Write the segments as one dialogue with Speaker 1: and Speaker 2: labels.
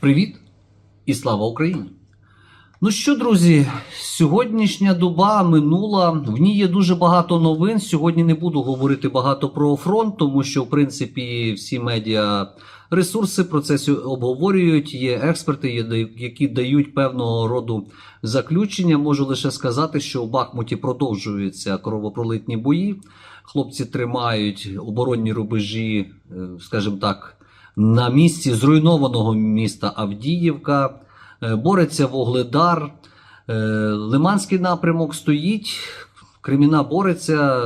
Speaker 1: Привіт і слава Україні! Ну що, друзі, сьогоднішня доба минула. В ній є дуже багато новин. Сьогодні не буду говорити багато про фронт, тому що, в принципі, всі медіа ресурси про це обговорюють. Є експерти, які дають певного роду заключення. Можу лише сказати, що у Бахмуті продовжуються кровопролитні бої. Хлопці тримають оборонні рубежі, е, скажімо так, на місці зруйнованого міста Авдіївка. Е, Бореться Вогледар. Е, Лиманський напрямок стоїть. Креміна бореться,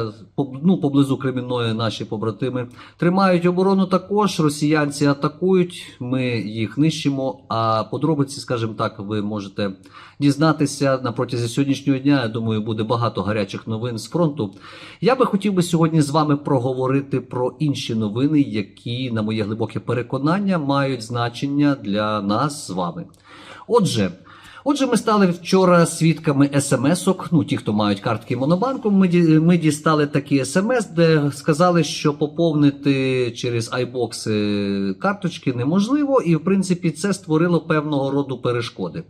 Speaker 1: ну, поблизу Кремінної наші побратими тримають оборону також. Росіянці атакують, ми їх нищимо. А подробиці, скажімо так, ви можете дізнатися на протязі сьогоднішнього дня. Я думаю, буде багато гарячих новин з фронту. Я би хотів би сьогодні з вами проговорити про інші новини, які, на моє глибоке переконання, мають значення для нас з вами. Отже. Отже, ми стали вчора свідками смс-ок. Ну, ті, хто мають картки Монобанку, ми, ми дістали такі смс, де сказали, що поповнити через iBox е, карточки неможливо, і в принципі це створило певного роду перешкоди.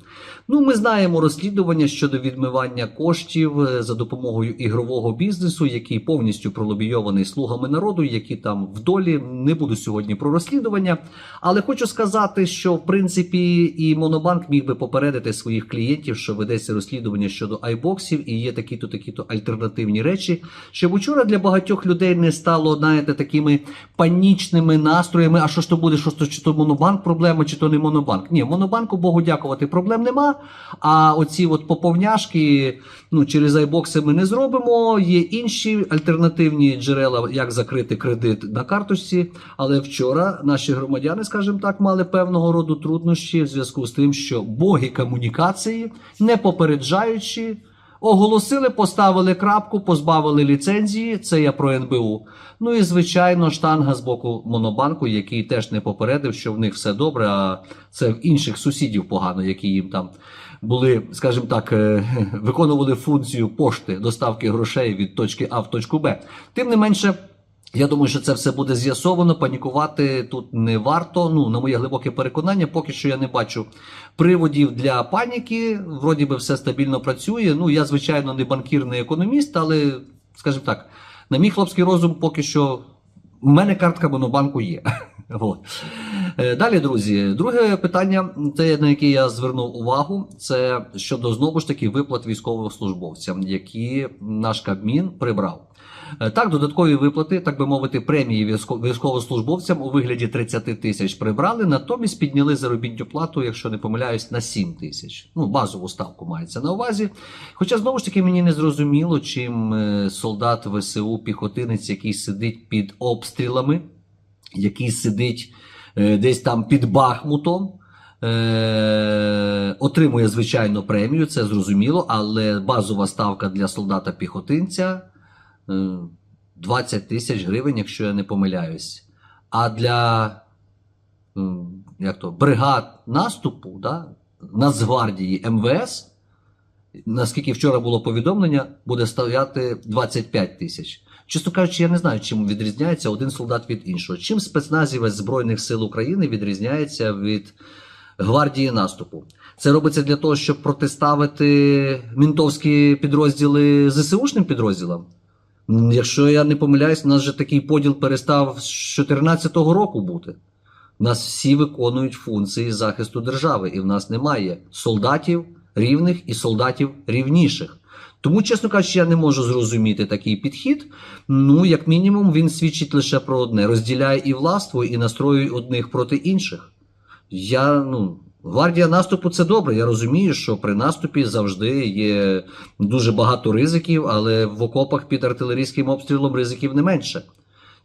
Speaker 1: Ну, ми знаємо розслідування щодо відмивання коштів е, за допомогою ігрового бізнесу, який повністю пролобійований слугами народу, які там в долі. Не буду сьогодні про розслідування, але хочу сказати, що в принципі і Монобанк міг би попередити своїх клієнтів, що ведеться розслідування щодо айбоксів, і є такі-то такі-то альтернативні речі. Щоб учора для багатьох людей не стало, знаєте, такими панічними настроями. А що ж то буде? Що то чи то монобанк проблема, чи то не монобанк? Ні, монобанку Богу дякувати, проблем нема. А оці от поповняшки, ну через айбокси ми не зробимо. Є інші альтернативні джерела, як закрити кредит на карточці. Але вчора наші громадяни, скажімо так, мали певного роду труднощі в зв'язку з тим, що боги комунікації, не попереджаючи, оголосили, поставили крапку, позбавили ліцензії. Це я про НБУ. Ну і звичайно, штанга з боку Монобанку, який теж не попередив, що в них все добре, а це в інших сусідів погано, які їм там були, скажімо так, е, виконували функцію пошти доставки грошей від точки А в точку Б. Тим не менше. Я думаю, що це все буде з'ясовано. Панікувати тут не варто. Ну, на моє глибоке переконання, поки що я не бачу приводів для паніки. Вроді би все стабільно працює. Ну, я, звичайно, не банкір, не економіст, але, скажімо так, на мій хлопський розум, поки що в мене картка Монобанку є. Е, Далі, друзі, друге питання, те, на яке я звернув увагу, це щодо знову ж таки виплат військовослужбовцям, які наш Кабмін прибрав. Е, Так, додаткові виплати, так би мовити, премії військовослужбовцям у вигляді 30 тисяч прибрали, натомість підняли заробітну плату, якщо не помиляюсь, на 7 тисяч. Ну, базову ставку мається на увазі. Хоча знову ж таки мені не зрозуміло, чим е, солдат ВСУ, піхотинець, який сидить під обстрілами, який сидить е, десь там під Бахмутом. Е, отримує звичайно премію, це зрозуміло, але базова ставка для солдата-піхотинця 20 тисяч гривень, якщо я не помиляюсь. А для як то, бригад наступу, да, Нацгвардії МВС, наскільки вчора було повідомлення, буде стояти 25 тисяч. Чесно кажучи, я не знаю, чим відрізняється один солдат від іншого. Чим спецназівець Збройних сил України відрізняється від гвардії наступу? Це робиться для того, щоб протиставити мінтовські підрозділи ЗСУшним підрозділам. Якщо я не помиляюсь, у нас же такий поділ перестав з 2014 року бути. Нас всі виконують функції захисту держави, і в нас немає солдатів рівних і солдатів рівніших. Тому, чесно кажучи, я не можу зрозуміти такий підхід. Ну, як мінімум, він свідчить лише про одне: розділяє і властво, і настроює одних проти інших. Я, ну, гвардія наступу це добре. Я розумію, що при наступі завжди є дуже багато ризиків, але в окопах під артилерійським обстрілом ризиків не менше.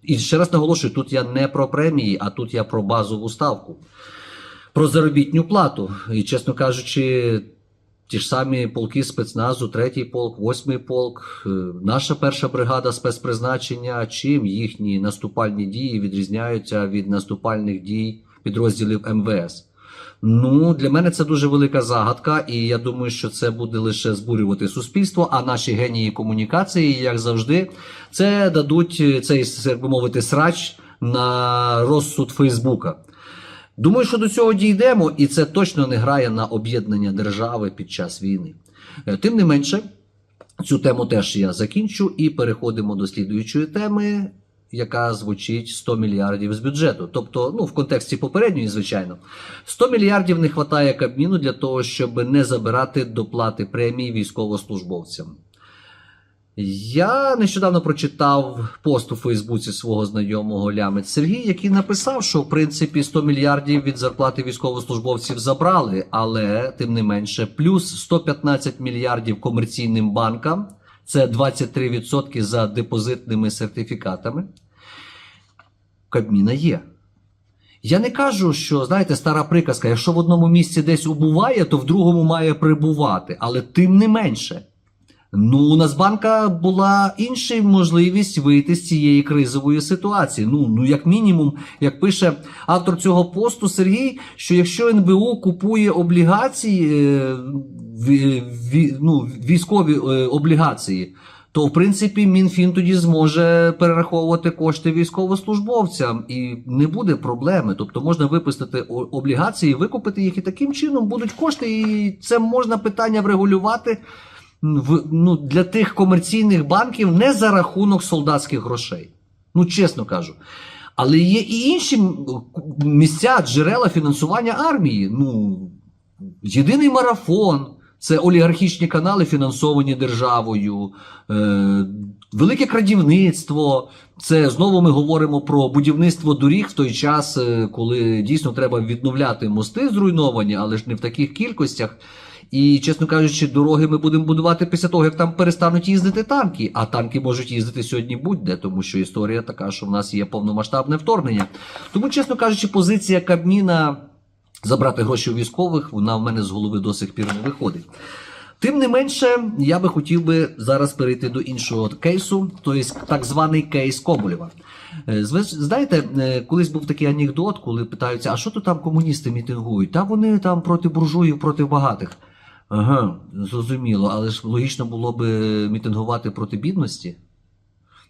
Speaker 1: І ще раз наголошую, тут я не про премії, а тут я про базову ставку, про заробітню плату. І, чесно кажучи, ті ж самі полки спецназу, третій полк, восьмий полк, е, наша перша бригада спецпризначення, чим їхні наступальні дії відрізняються від наступальних дій підрозділів МВС. Ну, для мене це дуже велика загадка, і я думаю, що це буде лише збурювати суспільство. А наші генії комунікації, як завжди, це дадуть е, цей, як би мовити, срач на розсуд Фейсбука. Думаю, що до цього дійдемо, і це точно не грає на об'єднання держави під час війни. Е, Тим не менше, цю тему теж я закінчу і переходимо до слідуючої теми, яка звучить 100 мільярдів з бюджету. Тобто, ну в контексті попередньої, звичайно, 100 мільярдів не вистачає Кабміну для того, щоб не забирати доплати премії військовослужбовцям. Я нещодавно прочитав пост у Фейсбуці свого знайомого Лямець Сергій, який написав, що в принципі 100 мільярдів від зарплати військовослужбовців забрали, але тим не менше, плюс 115 мільярдів комерційним банкам, це 23% за депозитними сертифікатами. Кабміна є. Я не кажу, що знаєте, стара приказка, якщо в одному місці десь убуває, то в другому має прибувати, але тим не менше. Ну, у Нацбанка була інша можливість вийти з цієї кризової ситуації. Ну, ну як мінімум, як пише автор цього посту Сергій, що якщо НБУ купує облігації, е, ну, військові е, облігації, то в принципі МінФін тоді зможе перераховувати кошти військовослужбовцям і не буде проблеми. Тобто можна випустити облігації, викупити їх і таким чином будуть кошти, і це можна питання врегулювати в, ну, для тих комерційних банків не за рахунок солдатських грошей. Ну, чесно кажу. Але є і інші місця, джерела фінансування армії. Ну, єдиний марафон. Це олігархічні канали, фінансовані державою, е, велике крадівництво. Це знову ми говоримо про будівництво доріг в той час, е, коли дійсно треба відновляти мости зруйновані, але ж не в таких кількостях. І, чесно кажучи, дороги ми будемо будувати після того, як там перестануть їздити танки. А танки можуть їздити сьогодні будь-де, тому що історія така, що в нас є повномасштабне вторгнення. Тому, чесно кажучи, позиція Кабміна забрати гроші у військових, вона в мене з голови до сих пір не виходить. Тим не менше, я би хотів би зараз перейти до іншого кейсу, тобто так званий кейс Коболєва. Е, Знаєте, е, колись був такий анекдот, коли питаються, а що то там комуністи мітингують? Та вони там проти буржуїв, проти багатих. Ага, зрозуміло, але ж логічно було би мітингувати проти бідності.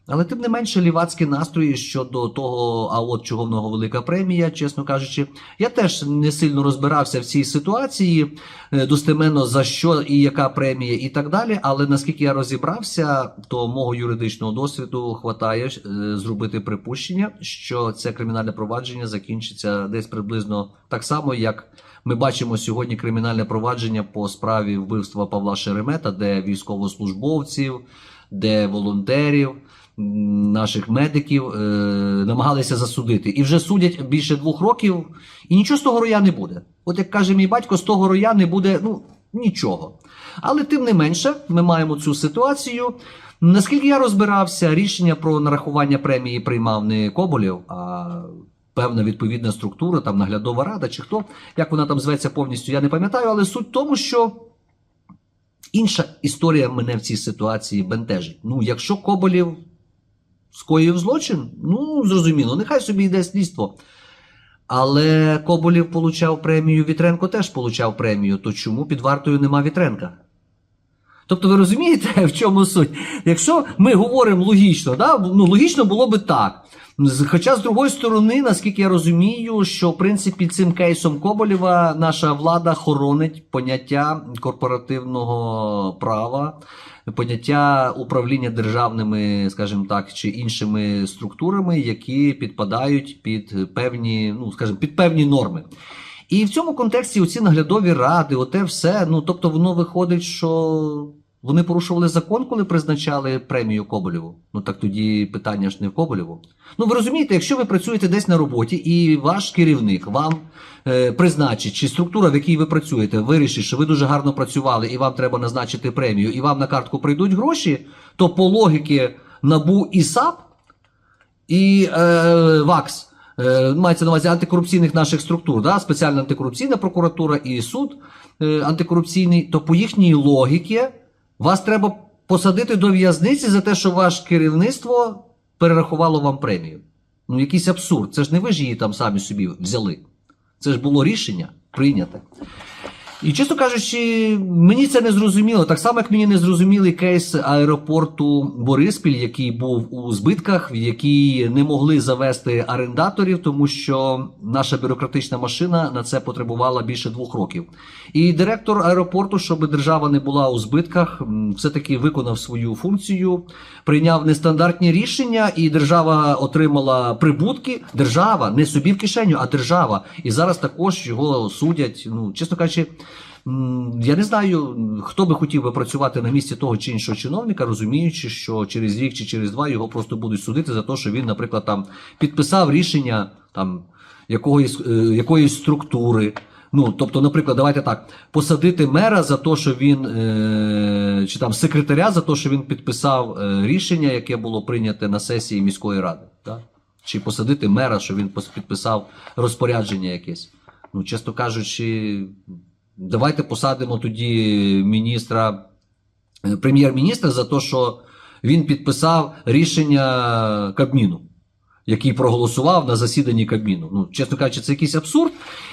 Speaker 1: Але тим не менше лівацькі настрої щодо того, а от чого в нього велика премія, чесно кажучи, я теж не сильно розбирався в цій ситуації е, достеменно за що і яка премія, і так далі. Але наскільки я розібрався, то мого юридичного досвіду хватає е, зробити припущення, що це кримінальне провадження закінчиться десь приблизно так само, як ми бачимо сьогодні кримінальне провадження по справі вбивства Павла Шеремета, де військовослужбовців, де волонтерів, наших медиків е, намагалися засудити. І вже судять більше двох років, і нічого з того роя не буде. От як каже мій батько, з того роя не буде ну, нічого. Але тим не менше, ми маємо цю ситуацію. Наскільки я розбирався, рішення про нарахування премії приймав не Коболєв, а певна відповідна структура, там наглядова рада чи хто, як вона там зветься повністю, я не пам'ятаю, але суть в тому, що інша історія мене в цій ситуації бентежить. Ну, якщо Коболєв скоїв злочин, ну зрозуміло, нехай собі йде слідство. Але Коболєв получав премію, Вітренко теж получав премію. То чому під вартою нема Вітренка? Тобто, ви розумієте, в чому суть? Якщо ми говоримо логічно, да? ну логічно було би так. Хоча, з другої сторони, наскільки я розумію, що в принципі цим кейсом Коболєва наша влада хоронить поняття корпоративного права, поняття управління державними, скажімо так, чи іншими структурами, які підпадають під певні, ну скажімо, під певні норми. І в цьому контексті оці наглядові ради, оте все, ну тобто воно виходить, що вони порушували закон, коли призначали премію Коболєву. Ну так тоді питання ж не в Коболєву. Ну ви розумієте, якщо ви працюєте десь на роботі, і ваш керівник вам е, призначить, чи структура, в якій ви працюєте, вирішить, що ви дуже гарно працювали і вам треба назначити премію, і вам на картку прийдуть гроші, то по логіки НАБУ і САП і е, ВАКС. Е, мається на увазі антикорупційних наших структур, да? спеціальна антикорупційна прокуратура і суд е, антикорупційний, то по їхній логіці вас треба посадити до в'язниці за те, що ваше керівництво перерахувало вам премію. Ну, якийсь абсурд. Це ж не ви ж її там самі собі взяли. Це ж було рішення прийняте. І чесно кажучи, мені це не зрозуміло. Так само, як мені не зрозумілий кейс аеропорту Бориспіль, який був у збитках, в який не могли завести орендаторів, тому що наша бюрократична машина на це потребувала більше двох років. І директор аеропорту, щоб держава не була у збитках, все-таки виконав свою функцію, прийняв нестандартні рішення, і держава отримала прибутки. Держава не собі в кишеню, а держава. І зараз також його судять. Ну, чесно кажучи. Я не знаю, хто би хотів би працювати на місці того чи іншого чиновника, розуміючи, що через рік чи через два його просто будуть судити за те, що він, наприклад, там підписав рішення там якоїсь, е, якоїсь структури. Ну, тобто, наприклад, давайте так, посадити мера за те, що він е, чи там секретаря за те, що він підписав е, рішення, яке було прийняте на сесії міської ради. Так? Чи посадити мера, що він підписав розпорядження якесь. Ну, чесно кажучи, давайте посадимо тоді міністра, е, прем'єр-міністра за те, що він підписав рішення Кабміну, який проголосував на засіданні Кабміну. Ну, чесно кажучи, це якийсь абсурд.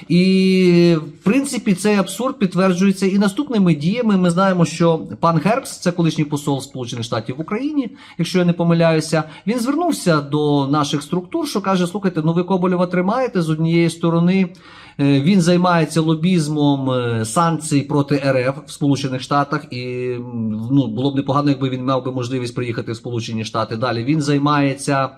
Speaker 1: І в принципі цей абсурд підтверджується і наступними діями. Ми знаємо, що пан Гербс, це колишній посол Сполучених Штатів в Україні, якщо я не помиляюся, він звернувся до наших структур, що каже: слухайте, ну ви Коболєва тримаєте з однієї сторони. Е, Він займається лобізмом е, санкцій проти РФ в Сполучених Штатах, і ну було б непогано, якби він мав би можливість приїхати в Сполучені Штати. Далі він займається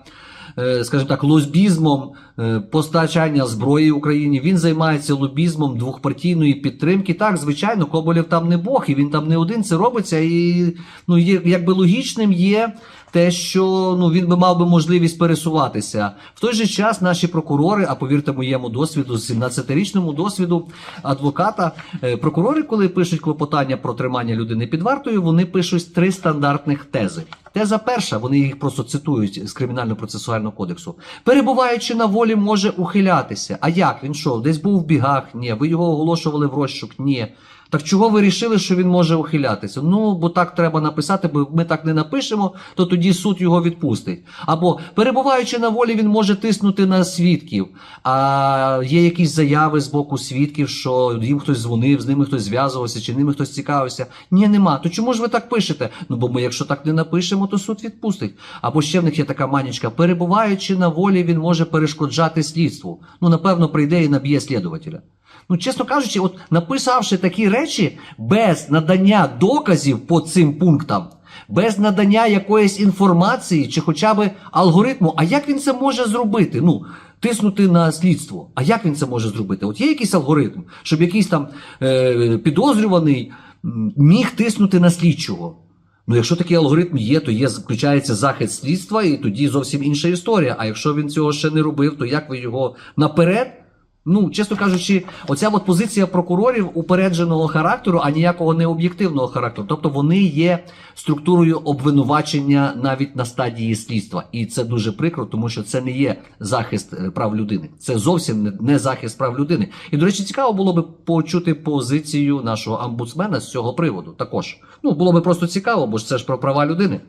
Speaker 1: скажімо так, лобізмом е, постачання зброї Україні. Він займається лобізмом двохпартійної підтримки. Так, звичайно, Коболєв там не Бог, і він там не один це робиться. І ну, якби логічним є. Те, що ну він би мав би можливість пересуватися в той же час, наші прокурори, а повірте моєму досвіду, 17-річному досвіду адвоката, е, прокурори, коли пишуть клопотання про тримання людини під вартою, вони пишуть три стандартних тези. Теза перша, вони їх просто цитують з кримінально-процесуального кодексу. Перебуваючи на волі, може ухилятися. А як він що? Десь був в бігах? Ні. Ви його оголошували в розшук? Ні. Так чого ви рішили, що він може ухилятися? Ну, бо так треба написати, бо ми так не напишемо, то тоді суд його відпустить. Або перебуваючи на волі, він може тиснути на свідків. А є якісь заяви з боку свідків, що їм хтось дзвонив, з ними хтось зв'язувався, чи ними хтось цікавився. Ні, нема. То чому ж ви так пишете? Ну бо ми, якщо так не напишемо, то суд відпустить. Або ще в них є така манічка. Перебуваючи на волі, він може перешкоджати слідству. Ну, напевно, прийде і наб'є слідувателя. Ну, чесно кажучи, от написавши такі речі без надання доказів по цим пунктам, без надання якоїсь інформації чи хоча б алгоритму, а як він це може зробити? Ну, тиснути на слідство. А як він це може зробити? От є якийсь алгоритм, щоб якийсь там е, підозрюваний міг тиснути на слідчого. Ну, якщо такий алгоритм є, то є включається захист слідства, і тоді зовсім інша історія. А якщо він цього ще не робив, то як ви його наперед? Ну, чесно кажучи, оця от позиція прокурорів упередженого характеру, а ніякого необ'єктивного характеру. Тобто вони є структурою обвинувачення навіть на стадії слідства. І це дуже прикро, тому що це не є захист е, прав людини. Це зовсім не- не захист прав людини. І, до речі, цікаво було би почути позицію нашого амбудсмена з цього приводу. Також ну було би просто цікаво, бо ж це ж про права людини.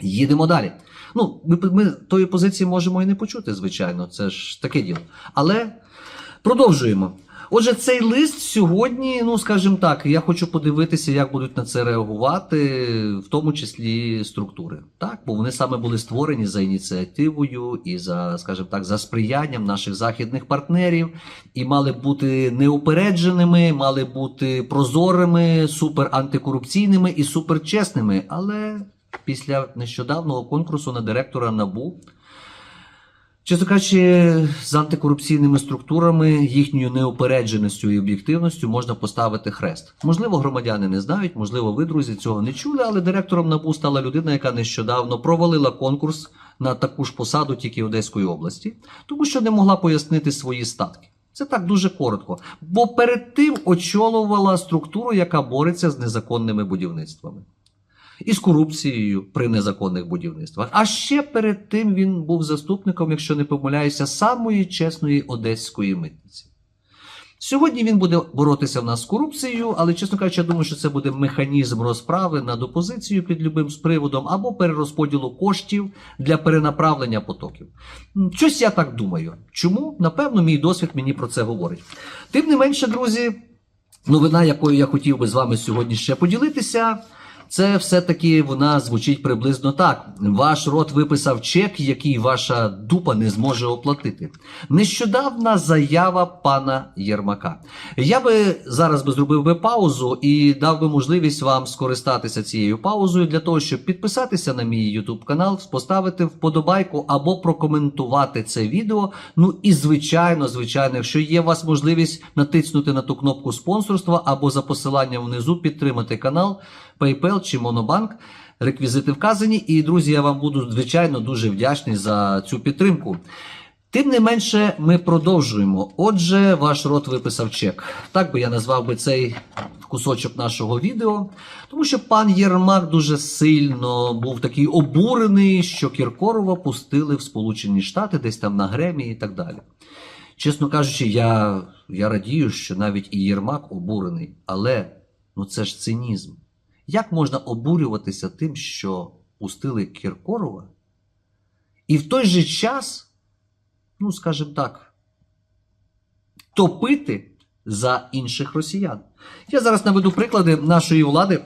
Speaker 1: Їдемо далі. Ну, ми, ми тої позиції можемо і не почути, звичайно, це ж таке діло. Але продовжуємо. Отже, цей лист сьогодні, ну скажімо так, я хочу подивитися, як будуть на це реагувати, в тому числі структури. Так, бо вони саме були створені за ініціативою і за, скажімо так, за сприянням наших західних партнерів, і мали бути неупередженими, мали бути прозорими, супер антикорупційними і суперчесними. Але після нещодавнього конкурсу на директора НАБУ. Чесно кажучи, з антикорупційними структурами, їхньою неупередженістю і об'єктивністю можна поставити хрест. Можливо, громадяни не знають, можливо, ви, друзі, цього не чули, але директором НАБУ стала людина, яка нещодавно провалила конкурс на таку ж посаду тільки Одеської області, тому що не могла пояснити свої статки. Це так дуже коротко. Бо перед тим очолювала структуру, яка бореться з незаконними будівництвами і з корупцією при незаконних будівництвах. А ще перед тим він був заступником, якщо не помиляюся, самої чесної одеської митниці. Сьогодні він буде боротися в нас з корупцією, але, чесно кажучи, я думаю, що це буде механізм розправи над опозицією під любим приводом або перерозподілу коштів для перенаправлення потоків. Щось я так думаю. Чому? Напевно, мій досвід мені про це говорить. Тим не менше, друзі. новина, якою я хотів би з вами сьогодні ще поділитися, це все-таки вона звучить приблизно так: ваш рот виписав чек, який ваша дупа не зможе оплатити. Нещодавна заява пана Єрмака. Я би зараз би зробив би паузу і дав би можливість вам скористатися цією паузою для того, щоб підписатися на мій YouTube канал, поставити вподобайку або прокоментувати це відео. Ну і звичайно, звичайно, якщо є у вас можливість натиснути на ту кнопку спонсорства або за посиланням внизу підтримати канал PayPal чи Monobank. Реквізити вказані. І, друзі, я вам буду звичайно дуже вдячний за цю підтримку. Тим не менше, ми продовжуємо. Отже, ваш рот виписав чек. Так би я назвав би цей кусочок нашого відео, тому що пан Єрмак дуже сильно був такий обурений, що Кіркорова пустили в Сполучені Штати, десь там на Гремі і так далі. Чесно кажучи, я, я радію, що навіть і Єрмак обурений, але ну це ж цинізм. Як можна обурюватися тим, що пустили Кіркорова, і в той же час, ну скажімо так, топити за інших росіян? Я зараз наведу приклади нашої влади,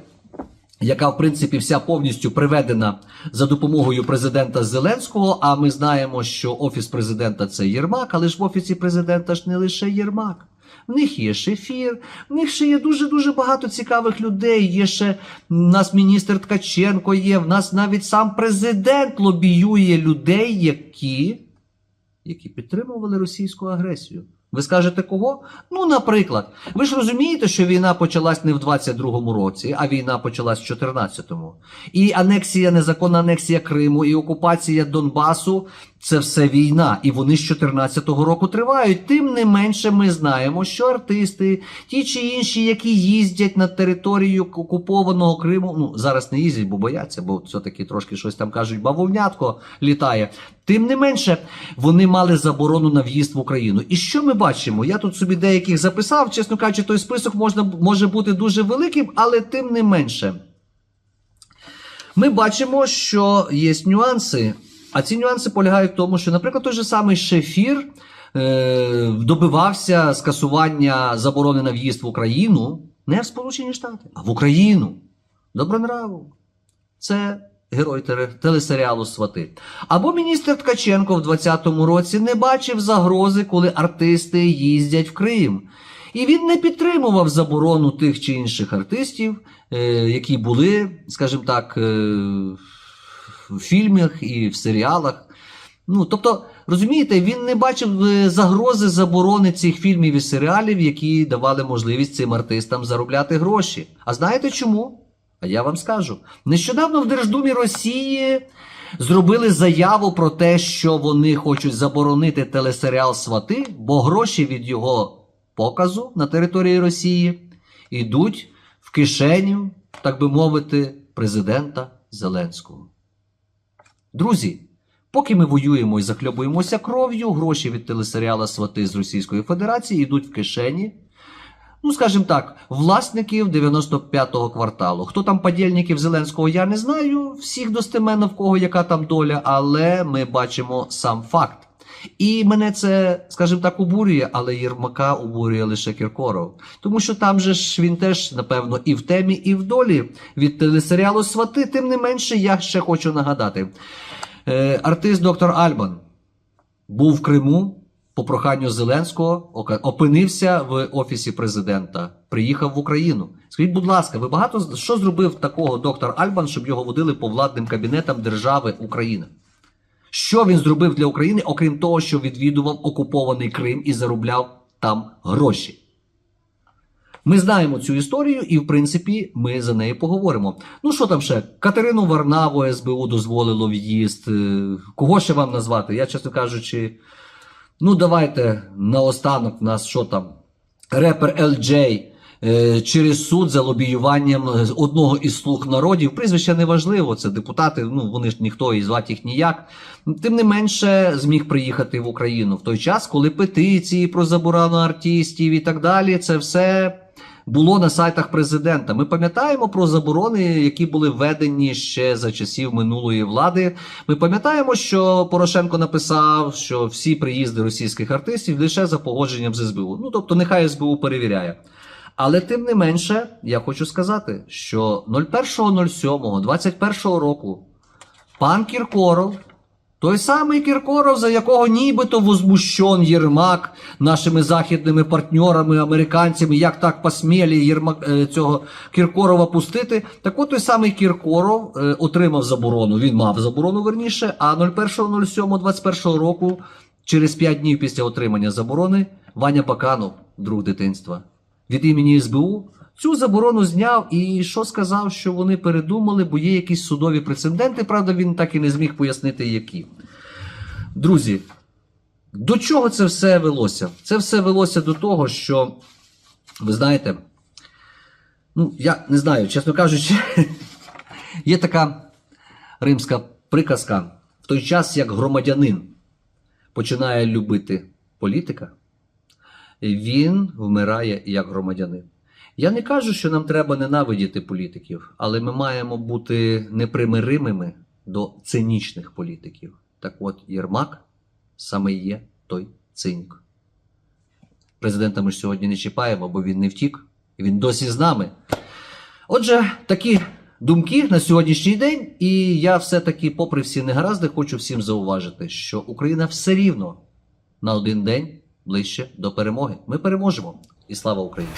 Speaker 1: яка, в принципі, вся повністю приведена за допомогою президента Зеленського. А ми знаємо, що офіс президента це Єрмак, але ж в офісі президента ж не лише Єрмак. В них є шефір, в них ще є дуже дуже багато цікавих людей. Є ще в нас міністр Ткаченко є. В нас навіть сам президент лобіює людей, які, які підтримували російську агресію. Ви скажете кого? Ну, наприклад, ви ж розумієте, що війна почалась не в 22-му році, а війна почалась в 14-му. І анексія, незаконна анексія Криму, і окупація Донбасу це все війна. І вони з 14-го року тривають. Тим не менше, ми знаємо, що артисти, ті чи інші, які їздять на територію окупованого Криму, ну зараз не їздять, бо бояться, бо все-таки трошки щось там кажуть, бавовнятко літає. Тим не менше, вони мали заборону на в'їзд в Україну. І що ми бачимо? Я тут собі деяких записав, чесно кажучи, той список можна, може бути дуже великим, але тим не менше. Ми бачимо, що є нюанси. А ці нюанси полягають в тому, що, наприклад, той же самий Шефір е, добивався скасування заборони на в'їзд в Україну не в Сполучені Штати, а в Україну. Добронраву. Це герой телесеріалу Свати. Або міністр Ткаченко в 20-му році не бачив загрози, коли артисти їздять в Крим. І він не підтримував заборону тих чи інших артистів, е, які були, скажімо так, е, в фільмах і в серіалах. Ну, тобто, розумієте, він не бачив е, загрози заборони цих фільмів і серіалів, які давали можливість цим артистам заробляти гроші. А знаєте чому? А я вам скажу. Нещодавно в Держдумі Росії зробили заяву про те, що вони хочуть заборонити телесеріал Свати, бо гроші від його показу на території Росії йдуть в кишеню, так би мовити, президента Зеленського. Друзі, поки ми воюємо і захльобуємося кров'ю, гроші від телесеріала Свати з Російської Федерації йдуть в кишені. Ну, скажімо так, власників 95-го кварталу. Хто там подільників Зеленського, я не знаю. Всіх достеменно в кого яка там доля, але ми бачимо сам факт. І мене це, скажімо так, обурює, але Єрмака обурює лише Кіркоров. Тому що там же ж він теж, напевно, і в темі, і в долі від телесеріалу Свати. Тим не менше, я ще хочу нагадати. Е, артист доктор Альбан був в Криму по проханню Зеленського, опинився в офісі президента, приїхав в Україну. Скажіть, будь ласка, ви багато що зробив такого доктор Альбан, щоб його водили по владним кабінетам держави Україна? Що він зробив для України, окрім того, що відвідував окупований Крим і заробляв там гроші? Ми знаємо цю історію, і в принципі ми за нею поговоримо. Ну що там ще? Катерину Варнаву СБУ дозволило в'їзд. Е, Кого ще вам назвати? Я, чесно кажучи, ну давайте наостанок в нас що там? Репер LJ е, через суд за лобіюванням е, одного із слуг народів. Прізвище не важливо, це депутати, ну вони ж ніхто і звати їх ніяк. Тим не менше зміг приїхати в Україну в той час, коли петиції про заборону артистів і так далі, це все було на сайтах президента. Ми пам'ятаємо про заборони, які були введені ще за часів минулої влади. Ми пам'ятаємо, що Порошенко написав, що всі приїзди російських артистів лише за погодженням з СБУ. Ну тобто, нехай СБУ перевіряє. Але тим не менше, я хочу сказати, що 01.07.21 року пан Кіркоров, той самий Кіркоров, за якого нібито возмущен Єрмак нашими західними партнерами, американцями, як так посмілі Єрмак, е, цього Кіркорова пустити. Так от той самий Кіркоров е, отримав заборону. Він мав заборону верніше, а 01.07.21 року, через 5 днів після отримання заборони, Ваня Баканов, друг дитинства, від імені СБУ. Цю заборону зняв і що сказав, що вони передумали, бо є якісь судові прецеденти. Правда, він так і не зміг пояснити, які. Друзі, до чого це все велося? Це все велося до того, що, ви знаєте, ну, я не знаю, чесно кажучи, є така римська приказка: в той час, як громадянин починає любити політика, він вмирає як громадянин. Я не кажу, що нам треба ненавидіти політиків, але ми маємо бути непримиримими до цинічних політиків. Так от Єрмак саме є той цинік. Президента ми ж сьогодні не чіпаємо, бо він не втік, він досі з нами. Отже, такі думки на сьогоднішній день, і я все-таки, попри всі негаразди, хочу всім зауважити, що Україна все рівно на один день ближче до перемоги. Ми переможемо. І слава Україні!